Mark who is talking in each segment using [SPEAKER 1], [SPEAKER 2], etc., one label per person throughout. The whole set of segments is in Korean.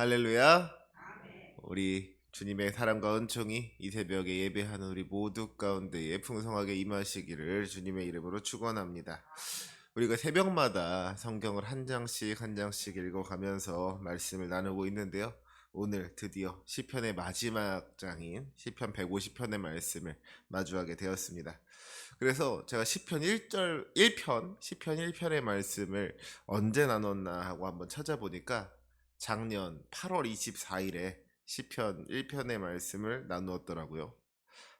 [SPEAKER 1] 할렐루야. 우리 주님의 사랑과 은총이 이 새벽에 예배하는 우리 모두 가운데에 풍성하게 임하시기를 주님의 이름으로 축원합니다. 우리가 새벽마다 성경을 한 장씩 한 장씩 읽어가면서 말씀을 나누고 있는데요. 오늘 드디어 시편의 마지막 장인 시편 150편의 말씀을 마주하게 되었습니다. 그래서 제가 시편 1절 1편 시편 1편의 말씀을 언제 나눴나 하고 한번 찾아보니까 작년 8월 24일에 시편 1편의 말씀을 나누었더라고요.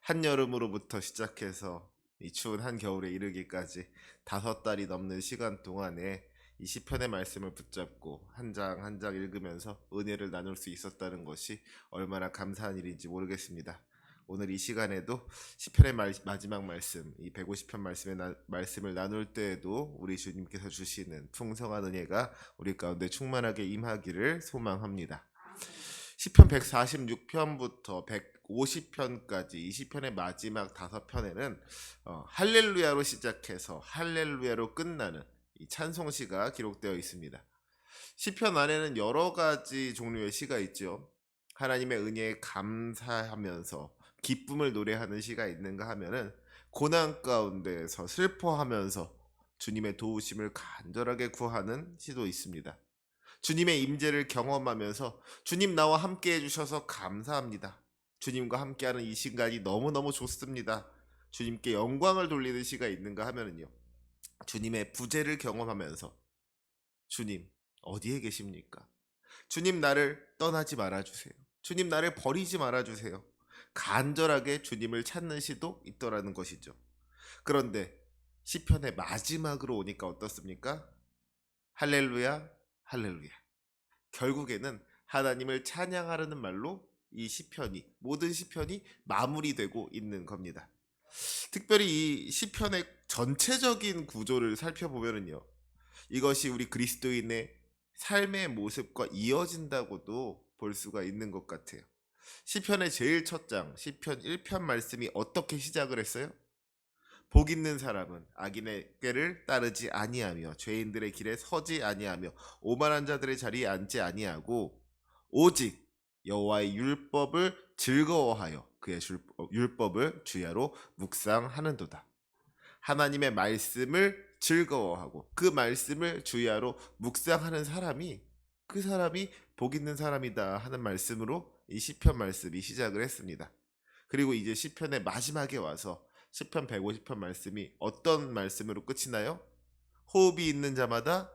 [SPEAKER 1] 한여름으로부터 시작해서 이 추운 한겨울에 이르기까지 다섯 달이 넘는 시간 동안에 이 시편의 말씀을 붙잡고 한 장 한장 읽으면서 은혜를 나눌 수 있었다는 것이 얼마나 감사한 일인지 모르겠습니다. 오늘 이 시간에도 시편의 말- 마지막 말씀, 이 150편 말씀의 나- 말씀을 나눌 때에도 우리 주님께서 주시는 풍성한 은혜가 우리 가운데 충만하게 임하기를 소망합니다. 시편 146편부터 150편까지 이 시편의 마지막 다섯 편에는 어, 할렐루야로 시작해서 할렐루야로 끝나는 이 찬송시가 기록되어 있습니다. 시편 안에는 여러 가지 종류의 시가 있죠. 하나님의 은혜에 감사하면서 기쁨을 노래하는 시가 있는가 하면은 고난 가운데에서 슬퍼하면서 주님의 도우심을 간절하게 구하는 시도 있습니다. 주님의 임재를 경험하면서 주님 나와 함께 해주셔서 감사합니다. 주님과 함께하는 이 시간이 너무너무 좋습니다. 주님께 영광을 돌리는 시가 있는가 하면은요. 주님의 부재를 경험하면서 주님 어디에 계십니까? 주님 나를 떠나지 말아 주세요. 주님 나를 버리지 말아 주세요. 간절하게 주님을 찾는 시도 있더라는 것이죠. 그런데 시편의 마지막으로 오니까 어떻습니까? 할렐루야, 할렐루야. 결국에는 하나님을 찬양하라는 말로 이 시편이 모든 시편이 마무리되고 있는 겁니다. 특별히 이 시편의 전체적인 구조를 살펴보면은요. 이것이 우리 그리스도인의 삶의 모습과 이어진다고도 볼 수가 있는 것 같아요. 시편의 제일 첫 장, 시편 1편 말씀이 어떻게 시작을 했어요? 복 있는 사람은 악인의 꾀를 따르지 아니하며 죄인들의 길에 서지 아니하며 오만한 자들의 자리에 앉지 아니하고 오직 여호와의 율법을 즐거워하여 그의 줄- 율법을 주야로 묵상하는도다. 하나님의 말씀을 즐거워하고 그 말씀을 주야로 묵상하는 사람이 그 사람이 복 있는 사람이다 하는 말씀으로 이 시편 말씀이 시작을 했습니다. 그리고 이제 시편의 마지막에 와서 시편 150편 말씀이 어떤 말씀으로 끝이 나요? 호흡이 있는 자마다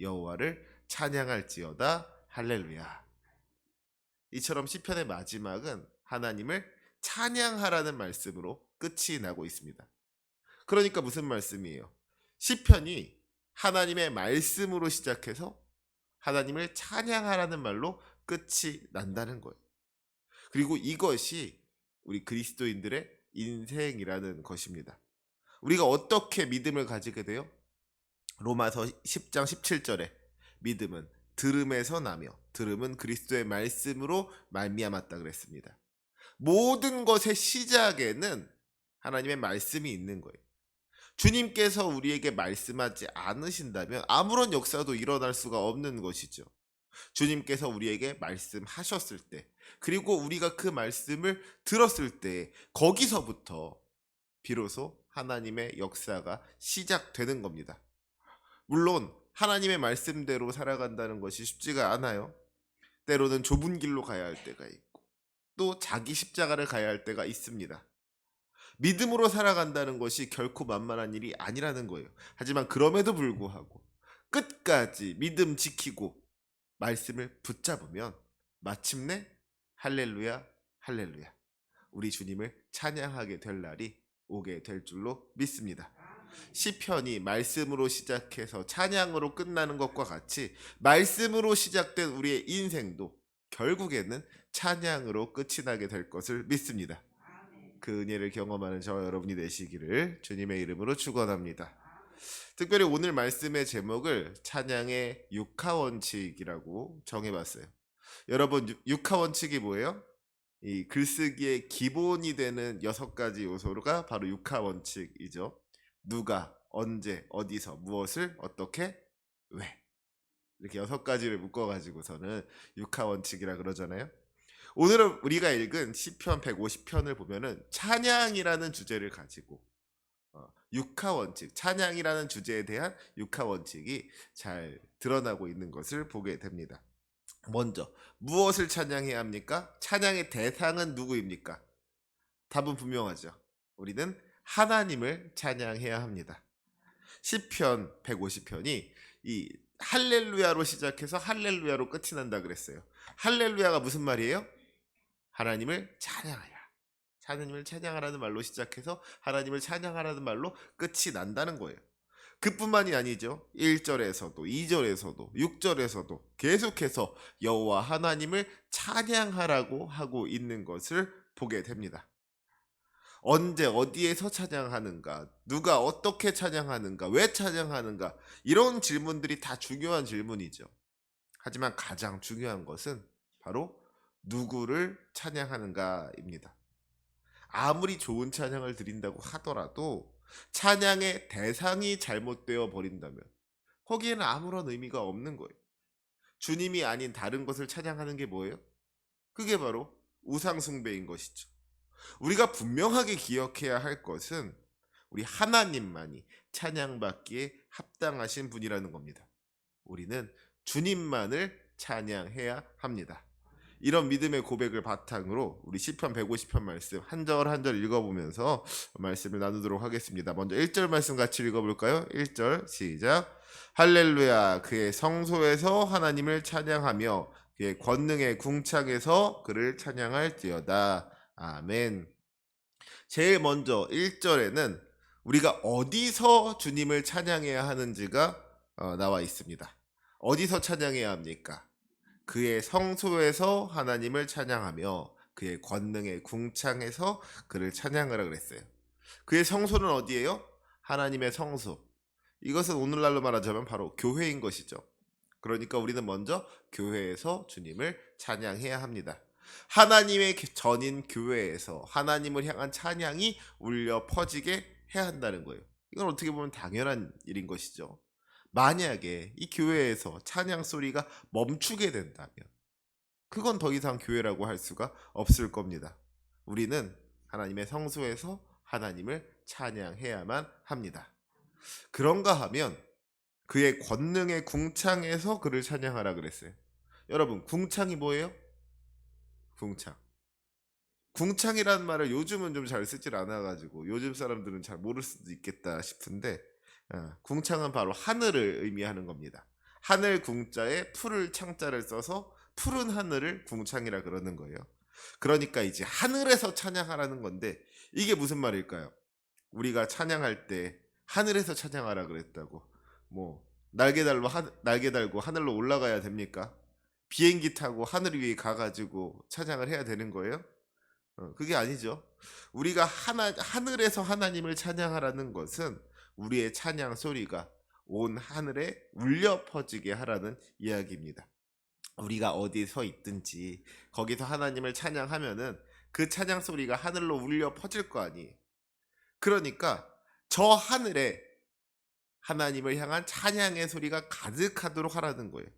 [SPEAKER 1] 여호와를 찬양할지어다 할렐루야. 이처럼 시편의 마지막은 하나님을 찬양하라는 말씀으로 끝이 나고 있습니다. 그러니까 무슨 말씀이에요? 시편이 하나님의 말씀으로 시작해서 하나님을 찬양하라는 말로 끝이 난다는 거예요. 그리고 이것이 우리 그리스도인들의 인생이라는 것입니다. 우리가 어떻게 믿음을 가지게 돼요? 로마서 10장 17절에 믿음은 들음에서 나며 들음은 그리스도의 말씀으로 말미암았다 그랬습니다. 모든 것의 시작에는 하나님의 말씀이 있는 거예요. 주님께서 우리에게 말씀하지 않으신다면 아무런 역사도 일어날 수가 없는 것이죠. 주님께서 우리에게 말씀하셨을 때, 그리고 우리가 그 말씀을 들었을 때, 거기서부터 비로소 하나님의 역사가 시작되는 겁니다. 물론, 하나님의 말씀대로 살아간다는 것이 쉽지가 않아요. 때로는 좁은 길로 가야 할 때가 있고, 또 자기 십자가를 가야 할 때가 있습니다. 믿음으로 살아간다는 것이 결코 만만한 일이 아니라는 거예요. 하지만 그럼에도 불구하고 끝까지 믿음 지키고 말씀을 붙잡으면 마침내 할렐루야, 할렐루야. 우리 주님을 찬양하게 될 날이 오게 될 줄로 믿습니다. 시편이 말씀으로 시작해서 찬양으로 끝나는 것과 같이 말씀으로 시작된 우리의 인생도 결국에는 찬양으로 끝이 나게 될 것을 믿습니다. 그 은혜를 경험하는 저와 여러분이 되시기를 주님의 이름으로 축원합니다. 특별히 오늘 말씀의 제목을 찬양의 육하 원칙이라고 정해봤어요. 여러분 육- 육하 원칙이 뭐예요? 이 글쓰기의 기본이 되는 여섯 가지 요소가 바로 육하 원칙이죠. 누가, 언제, 어디서, 무엇을, 어떻게, 왜. 이렇게 여섯 가지를 묶어가지고서는 육하 원칙이라 그러잖아요. 오늘은 우리가 읽은 시편 150편을 보면은 찬양이라는 주제를 가지고 어, 육하 원칙, 찬양이라는 주제에 대한 육하 원칙이 잘 드러나고 있는 것을 보게 됩니다. 먼저 무엇을 찬양해야 합니까? 찬양의 대상은 누구입니까? 답은 분명하죠. 우리는 하나님을 찬양해야 합니다. 시편 150편이 이 할렐루야로 시작해서 할렐루야로 끝이 난다 그랬어요. 할렐루야가 무슨 말이에요? 하나님을 찬양하라. 하나님을 찬양하라는 말로 시작해서 하나님을 찬양하라는 말로 끝이 난다는 거예요. 그뿐만이 아니죠. 1절에서도 2절에서도 6절에서도 계속해서 여호와 하나님을 찬양하라고 하고 있는 것을 보게 됩니다. 언제 어디에서 찬양하는가, 누가 어떻게 찬양하는가, 왜 찬양하는가 이런 질문들이 다 중요한 질문이죠. 하지만 가장 중요한 것은 바로 누구를 찬양하는가입니다. 아무리 좋은 찬양을 드린다고 하더라도 찬양의 대상이 잘못되어 버린다면 거기에는 아무런 의미가 없는 거예요. 주님이 아닌 다른 것을 찬양하는 게 뭐예요? 그게 바로 우상숭배인 것이죠. 우리가 분명하게 기억해야 할 것은 우리 하나님만이 찬양받기에 합당하신 분이라는 겁니다. 우리는 주님만을 찬양해야 합니다. 이런 믿음의 고백을 바탕으로 우리 시편 150편 말씀 한 절 한 절 읽어보면서 말씀을 나누도록 하겠습니다. 먼저 1절 말씀 같이 읽어볼까요? 1절 시작 할렐루야 그의 성소에서 하나님을 찬양하며 그의 권능의 궁창에서 그를 찬양할지어다 아멘 제일 먼저 1절에는 우리가 어디서 주님을 찬양해야 하는지가 어, 나와 있습니다. 어디서 찬양해야 합니까? 그의 성소에서 하나님을 찬양하며 그의 권능의 궁창에서 그를 찬양하라 그랬어요. 그의 성소는 어디예요? 하나님의 성소. 이것은 오늘날로 말하자면 바로 교회인 것이죠. 그러니까 우리는 먼저 교회에서 주님을 찬양해야 합니다. 하나님의 전인 교회에서 하나님을 향한 찬양이 울려 퍼지게 해야 한다는 거예요. 이건 어떻게 보면 당연한 일인 것이죠. 만약에 이 교회에서 찬양 소리가 멈추게 된다면 그건 더 이상 교회라고 할 수가 없을 겁니다. 우리는 하나님의 성소에서 하나님을 찬양해야만 합니다. 그런가 하면 그의 권능의 궁창에서 그를 찬양하라 그랬어요. 여러분, 궁창이 뭐예요? 궁창. 궁창이라는 말을 요즘은 좀 잘 쓰질 않아가지고 요즘 사람들은 잘 모를 수도 있겠다 싶은데 어, 궁창은 바로 하늘을 의미하는 겁니다. 하늘 궁자에 푸를 창자를 써서 푸른 하늘을 궁창이라 그러는 거예요. 그러니까 이제 하늘에서 찬양하라는 건데 이게 무슨 말일까요? 우리가 찬양할 때 하늘에서 찬양하라 그랬다고 뭐 날개 달고 하, 날개 달고 하늘로 올라가야 됩니까? 비행기 타고 하늘 위에 가가지고 찬양을 해야 되는 거예요? 어, 그게 아니죠. 우리가 하나 하늘에서 하나님을 찬양하라는 것은 우리의 찬양 소리가 온 하늘에 울려 퍼지게 하라는 이야기입니다. 우리가 어디 서 있든지 거기서 하나님을 찬양하면은 그 찬양 소리가 하늘로 울려 퍼질 거 아니에요. 그러니까 저 하늘에 하나님을 향한 찬양의 소리가 가득하도록 하라는 거예요.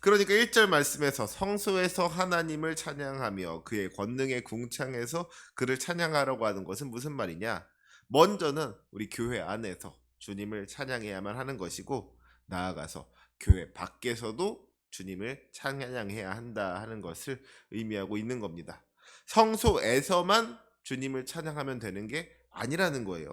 [SPEAKER 1] 그러니까 1절 말씀에서 성소에서 하나님을 찬양하며 그의 권능의 궁창에서 그를 찬양하라고 하는 것은 무슨 말이냐? 먼저는 우리 교회 안에서 주님을 찬양해야만 하는 것이고 나아가서 교회 밖에서도 주님을 찬양해야 한다 하는 것을 의미하고 있는 겁니다. 성소에서만 주님을 찬양하면 되는 게 아니라는 거예요.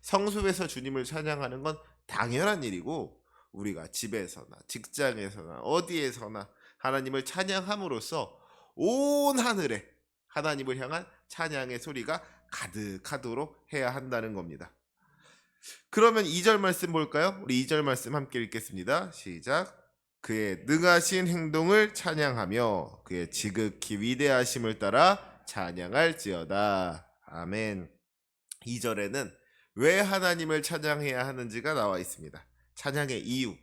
[SPEAKER 1] 성소에서 주님을 찬양하는 건 당연한 일이고 우리가 집에서나 직장에서나 어디에서나 하나님을 찬양함으로써 온 하늘에 하나님을 향한 찬양의 소리가 가득하도록 해야 한다는 겁니다. 그러면 2절 말씀 볼까요? 우리 2절 말씀 함께 읽겠습니다. 시작. 그의 능하신 행동을 찬양하며 그의 지극히 위대하심을 따라 찬양할지어다. 아멘. 2절에는 왜 하나님을 찬양해야 하는지가 나와 있습니다. 찬양의 이유.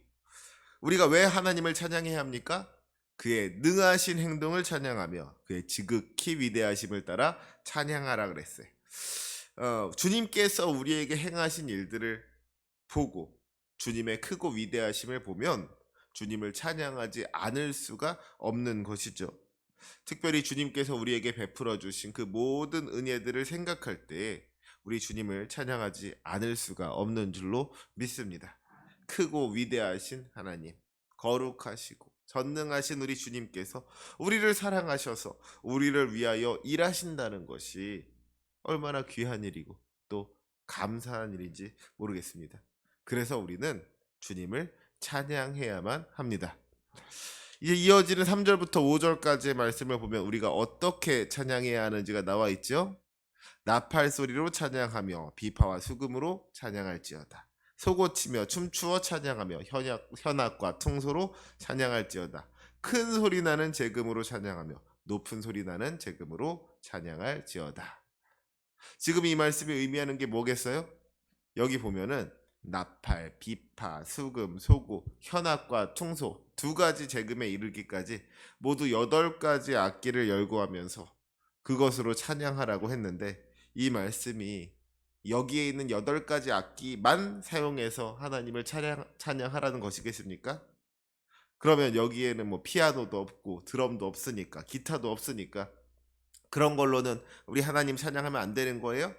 [SPEAKER 1] 우리가 왜 하나님을 찬양해야 합니까? 그의 능하신 행동을 찬양하며 그의 지극히 위대하심을 따라 찬양하라 그랬어요. 어, 주님께서 우리에게 행하신 일들을 보고 주님의 크고 위대하심을 보면 주님을 찬양하지 않을 수가 없는 것이죠. 특별히 주님께서 우리에게 베풀어 주신 그 모든 은혜들을 생각할 때 우리 주님을 찬양하지 않을 수가 없는 줄로 믿습니다. 크고 위대하신 하나님, 거룩하시고 전능하신 우리 주님께서 우리를 사랑하셔서 우리를 위하여 일하신다는 것이 얼마나 귀한 일이고 또 감사한 일인지 모르겠습니다. 그래서 우리는 주님을 찬양해야만 합니다. 이제 이어지는 3절부터 5절까지의 말씀을 보면 우리가 어떻게 찬양해야 하는지가 나와 있죠. 나팔 소리로 찬양하며 비파와 수금으로 찬양할지어다. 소고치며 춤추어 찬양하며 현악, 현악과 퉁소로 찬양할지어다. 큰 소리 나는 재금으로 찬양하며 높은 소리 나는 재금으로 찬양할지어다. 지금 이 말씀이 의미하는 게 뭐겠어요? 여기 보면은 나팔, 비파, 수금, 소고, 현악과 퉁소 두 가지 재금에 이르기까지 모두 여덟 가지 악기를 열거하면서 그것으로 찬양하라고 했는데 이 말씀이 여기에 있는 여덟 가지 악기만 사용해서 하나님을 찬양, 찬양하라는 것이겠습니까? 그러면 여기에는 뭐 피아노도 없고 드럼도 없으니까 기타도 없으니까 그런 걸로는 우리 하나님 찬양하면 안 되는 거예요?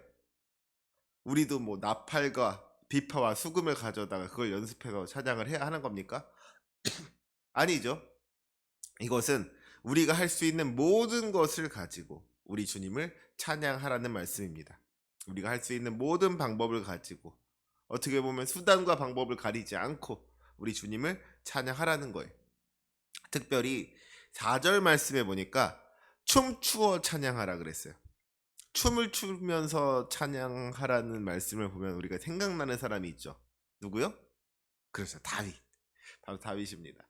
[SPEAKER 1] 우리도 뭐 나팔과 비파와 수금을 가져다가 그걸 연습해서 찬양을 해야 하는 겁니까? 아니죠. 이것은 우리가 할 수 있는 모든 것을 가지고 우리 주님을 찬양하라는 말씀입니다. 우리가 할 수 있는 모든 방법을 가지고 어떻게 보면 수단과 방법을 가리지 않고 우리 주님을 찬양하라는 거예요. 특별히 4절 말씀에 보니까 춤추어 찬양하라 그랬어요. 춤을 추면서 찬양하라는 말씀을 보면 우리가 생각나는 사람이 있죠. 누구요? 그렇죠. 다윗. 바로 다윗입니다.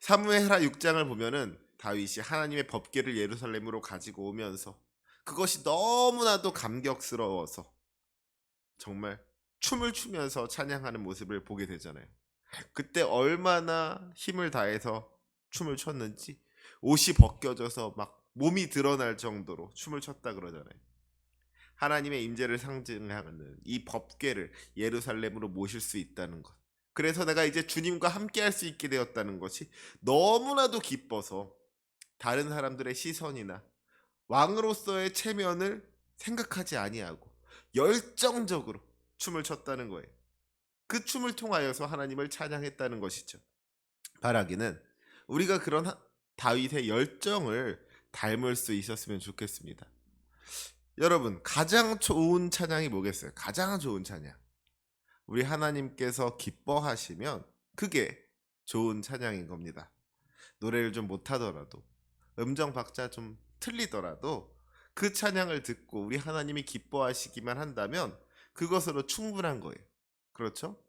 [SPEAKER 1] 사무엘하 6장을 보면은 다윗이 하나님의 법궤를 예루살렘으로 가지고 오면서 그것이 너무나도 감격스러워서 정말 춤을 추면서 찬양하는 모습을 보게 되잖아요. 그때 얼마나 힘을 다해서 춤을 췄는지 옷이 벗겨져서 막 몸이 드러날 정도로 춤을 췄다 그러잖아요. 하나님의 임재를 상징하는 이 법궤를 예루살렘으로 모실 수 있다는 것. 그래서 내가 이제 주님과 함께 할 수 있게 되었다는 것이 너무나도 기뻐서 다른 사람들의 시선이나 왕으로서의 체면을 생각하지 아니하고 열정적으로 춤을 췄다는 거예요. 그 춤을 통하여서 하나님을 찬양했다는 것이죠. 바라기는 우리가 그런 하- 다윗의 열정을 닮을 수 있었으면 좋겠습니다. 여러분, 가장 좋은 찬양이 뭐겠어요? 가장 좋은 찬양. 우리 하나님께서 기뻐하시면 그게 좋은 찬양인 겁니다. 노래를 좀 못하더라도 음정 박자 좀 틀리더라도 그 찬양을 듣고 우리 하나님이 기뻐하시기만 한다면 그것으로 충분한 거예요. 그렇죠?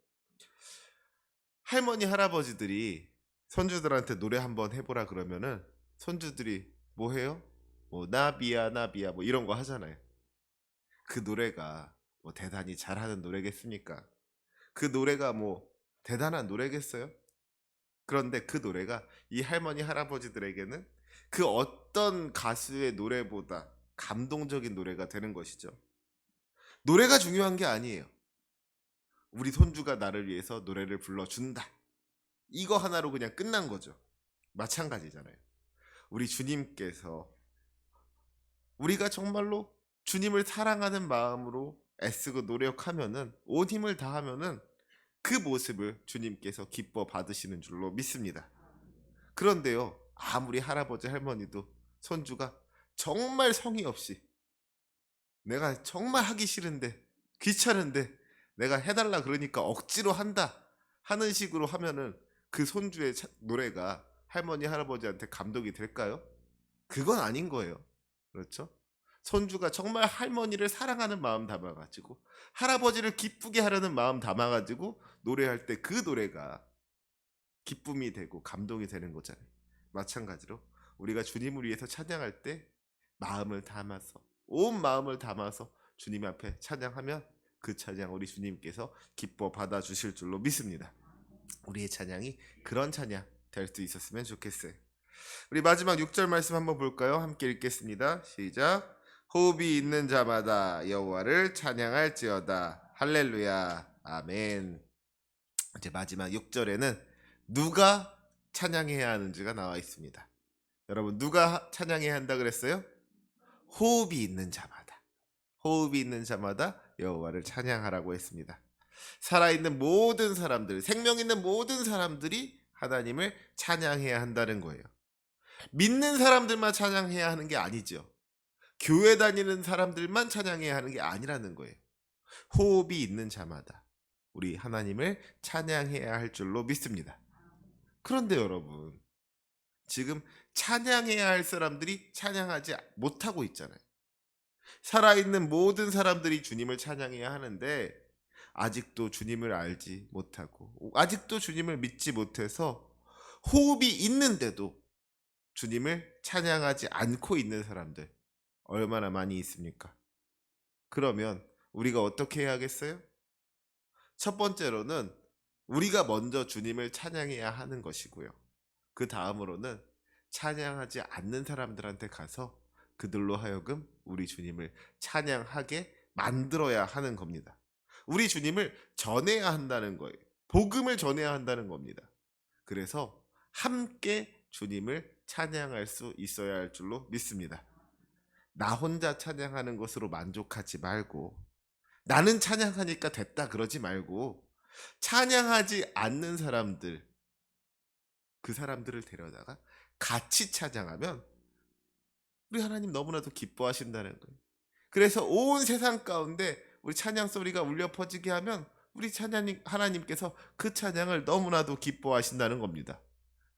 [SPEAKER 1] 할머니 할아버지들이 손주들한테 노래 한번 해보라 그러면은 손주들이 뭐 해요? 뭐 나비야 나비야 뭐 이런 거 하잖아요. 그 노래가 뭐 대단히 잘하는 노래겠습니까? 그 노래가 뭐 대단한 노래겠어요? 그런데 그 노래가 이 할머니 할아버지들에게는 그 어떤 가수의 노래보다 감동적인 노래가 되는 것이죠. 노래가 중요한 게 아니에요. 우리 손주가 나를 위해서 노래를 불러준다. 이거 하나로 그냥 끝난 거죠. 마찬가지잖아요. 우리 주님께서 우리가 정말로 주님을 사랑하는 마음으로 애쓰고 노력하면은 온 힘을 다하면은 그 모습을 주님께서 기뻐 받으시는 줄로 믿습니다. 그런데요, 아무리 할아버지 할머니도 손주가 정말 성의 없이 내가 정말 하기 싫은데 귀찮은데 내가 해달라 그러니까 억지로 한다 하는 식으로 하면은 그 손주의 차- 노래가 할머니 할아버지한테 감동이 될까요? 그건 아닌 거예요. 그렇죠? 손주가 정말 할머니를 사랑하는 마음 담아가지고 할아버지를 기쁘게 하려는 마음 담아가지고 노래할 때 그 노래가 기쁨이 되고 감동이 되는 거잖아요. 마찬가지로 우리가 주님을 위해서 찬양할 때 마음을 담아서 온 마음을 담아서 주님 앞에 찬양하면 그 찬양 우리 주님께서 기뻐 받아 주실 줄로 믿습니다. 우리의 찬양이 그런 찬양 될 수 있었으면 좋겠어요. 우리 마지막 6절 말씀 한번 볼까요? 함께 읽겠습니다. 시작. 호흡이 있는 자마다 여호와를 찬양할지어다. 할렐루야. 아멘. 이제 마지막 6절에는 누가 찬양해야 하는지가 나와 있습니다. 여러분 누가 찬양해야 한다 그랬어요? 호흡이 있는 자마다 호흡이 있는 자마다 여호와를 찬양하라고 했습니다. 살아있는 모든 사람들, 생명 있는 모든 사람들이 하나님을 찬양해야 한다는 거예요. 믿는 사람들만 찬양해야 하는 게 아니죠. 교회 다니는 사람들만 찬양해야 하는 게 아니라는 거예요. 호흡이 있는 자마다 우리 하나님을 찬양해야 할 줄로 믿습니다. 그런데 여러분, 지금 찬양해야 할 사람들이 찬양하지 못하고 있잖아요. 살아있는 모든 사람들이 주님을 찬양해야 하는데, 아직도 주님을 알지 못하고, 아직도 주님을 믿지 못해서 호흡이 있는데도 주님을 찬양하지 않고 있는 사람들, 얼마나 많이 있습니까? 그러면 우리가 어떻게 해야겠어요? 첫 번째로는 우리가 먼저 주님을 찬양해야 하는 것이고요. 그 다음으로는 찬양하지 않는 사람들한테 가서 그들로 하여금 우리 주님을 찬양하게 만들어야 하는 겁니다. 우리 주님을 전해야 한다는 거예요. 복음을 전해야 한다는 겁니다. 그래서 함께 주님을 찬양할 수 있어야 할 줄로 믿습니다. 나 혼자 찬양하는 것으로 만족하지 말고 나는 찬양하니까 됐다 그러지 말고 찬양하지 않는 사람들 그 사람들을 데려다가 같이 찬양하면 우리 하나님 너무나도 기뻐하신다는 거예요. 그래서 온 세상 가운데 우리 찬양 소리가 울려 퍼지게 하면 우리 찬양 하나님께서 그 찬양을 너무나도 기뻐하신다는 겁니다.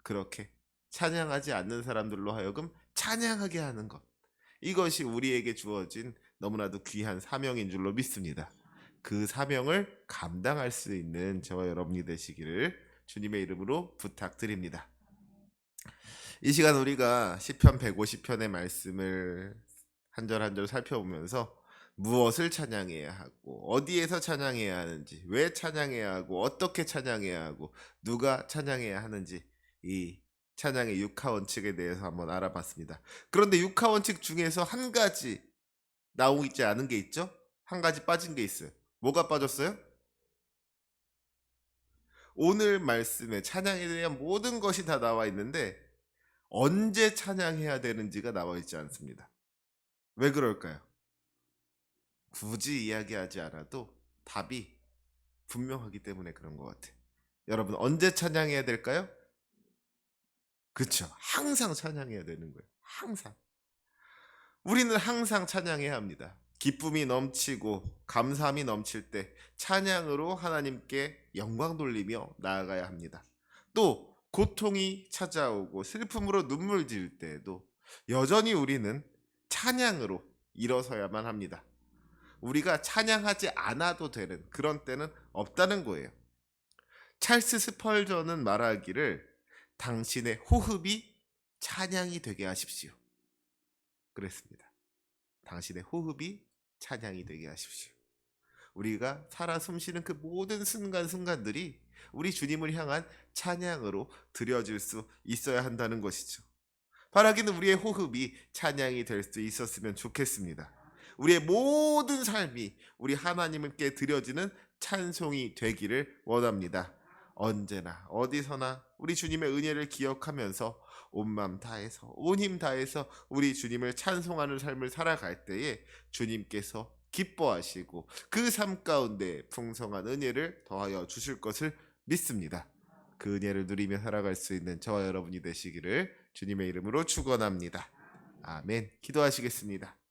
[SPEAKER 1] 그렇게 찬양하지 않는 사람들로 하여금 찬양하게 하는 것. 이것이 우리에게 주어진 너무나도 귀한 사명인 줄로 믿습니다. 그 사명을 감당할 수 있는 저와 여러분이 되시기를 주님의 이름으로 부탁드립니다. 이 시간 우리가 시편 150편의 말씀을 한 절 한 절 살펴보면서 무엇을 찬양해야 하고 어디에서 찬양해야 하는지 왜 찬양해야 하고 어떻게 찬양해야 하고 누가 찬양해야 하는지 이 찬양의 육하 원칙에 대해서 한번 알아봤습니다. 그런데 육하 원칙 중에서 한 가지 나오고 있지 않은 게 있죠? 한 가지 빠진 게 있어요. 뭐가 빠졌어요? 오늘 말씀에 찬양에 대한 모든 것이 다 나와 있는데 언제 찬양해야 되는지가 나와 있지 않습니다. 왜 그럴까요? 굳이 이야기하지 않아도 답이 분명하기 때문에 그런 것 같아요. 여러분 언제 찬양해야 될까요? 그렇죠. 항상 찬양해야 되는 거예요. 항상. 우리는 항상 찬양해야 합니다. 기쁨이 넘치고 감사함이 넘칠 때 찬양으로 하나님께 영광 돌리며 나아가야 합니다. 또 고통이 찾아오고 슬픔으로 눈물 지을 때에도 여전히 우리는 찬양으로 일어서야만 합니다. 우리가 찬양하지 않아도 되는 그런 때는 없다는 거예요. 찰스 스펄전은 말하기를 당신의 호흡이 찬양이 되게 하십시오. 그랬습니다. 당신의 호흡이 찬양이 되게 하십시오. 우리가 살아 숨쉬는 그 모든 순간순간들이 우리 주님을 향한 찬양으로 드려질 수 있어야 한다는 것이죠. 바라기는 우리의 호흡이 찬양이 될 수 있었으면 좋겠습니다. 우리의 모든 삶이 우리 하나님께 드려지는 찬송이 되기를 원합니다. 언제나 어디서나 우리 주님의 은혜를 기억하면서 온 마음 다해서 온 힘 다해서 우리 주님을 찬송하는 삶을 살아갈 때에 주님께서 기뻐하시고 그 삶 가운데 풍성한 은혜를 더하여 주실 것을 믿습니다. 그 은혜를 누리며 살아갈 수 있는 저와 여러분이 되시기를 주님의 이름으로 축원합니다. 아멘. 기도하시겠습니다.